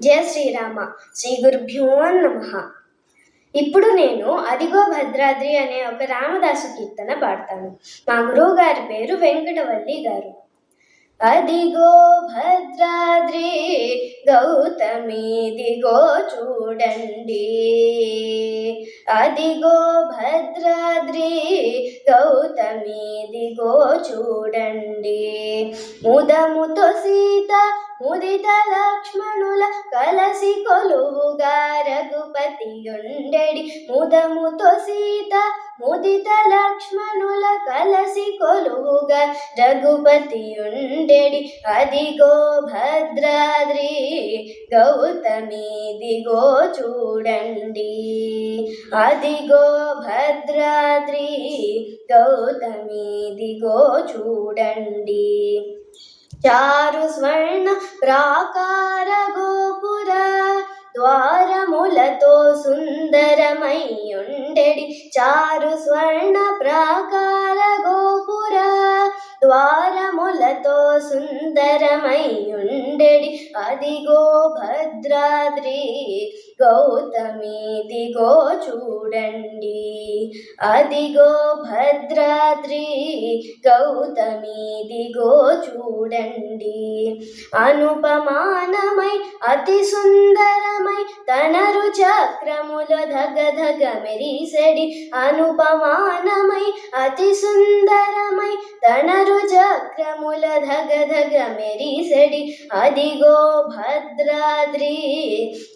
జయ శ్రీరామ. శ్రీ గురుభ్యో నమ. ఇప్పుడు నేను అదిగో భద్రాద్రి అనే ఒక రామదాసు కీర్తన పాడతాను. మా గురువు గారి పేరు వెంకటవల్లి గారు. అదిగో భద్రాద్రి గౌతమి దిగో చూడండి. అదిగో భద్రాద్రి గౌతమి దిగో చూడండి. ముదముతో సీత ఉదిత లక్ష్మణుల కలసి కొలువుగా రఘుపతి ఉండెడి ముదముతో సీత ముదిత లక్ష్మణుల కలసి కొలువుగా రఘుపతి ఉండెడి అదిగో భద్రాద్రి గౌతమి దిగో చూడండి. అదిగో భద్రాద్రి గౌతమి దిగో చూడండి. చారు స్వర్ణ ప్రాకార గోపుర ద్వారములతో సుందరమై ఉండెడి చారు స్వర్ణ ప్రాకార గోపుర ఎంతో సుందరమై ఉండెడి అదిగో భద్రాద్రి గౌతమి దిగో చూడండి. అదిగో భద్రాద్రి గౌతమి దిగో చూడండి. అనుపమానమై అతి సుందరమై తనరు చక్రముల ధగ ధగ మెరిసెడి. అనుపమానమై అతి సుందరమై తనరు చక్రముల ధగ ధగ మెరిసడి. అదిగో భద్రాద్రి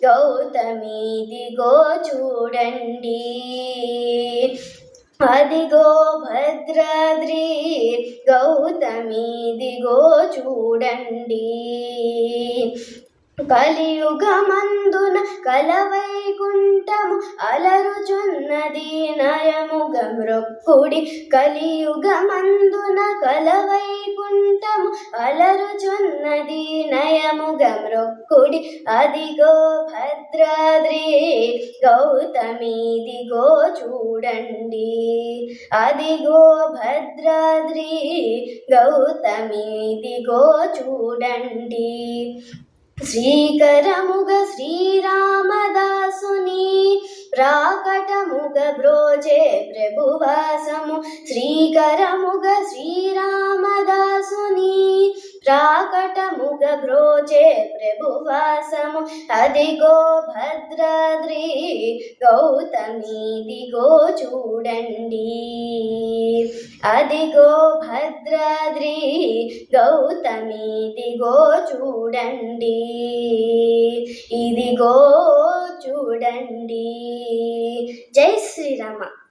గౌతమిదిగో చూడండి. అదిగో భద్రాద్రి గౌతమిదిగో చూడండి. కలియుగమందున కలవైకుంఠము అలరుచున్నది నయముగ మృక్కుడి కలియుగమందున కలవైకుంఠము అలరుచున్నది నయముగ మృక్కుడి అదిగో భద్రాద్రి గౌతమి దిగో చూడండి. అదిగో భద్రాద్రి గౌతమి దిగో చూడండి. శ్రీకరముగ శ్రీరామదాసుని ప్రాకటముగ బ్రోజే ప్రభువాసము. శ్రీకరముగ శ్రీరామదాసుని ప్రాకటముగ బ్రోజే ప్రభువాసము. అదిగో భద్రాద్రి గౌతమి దిగో చూడండి. అదిగో భద్రాద్రి గౌతమి ఇదిగో చూడండి. ఇదిగో చూడండి. జై శ్రీరామ.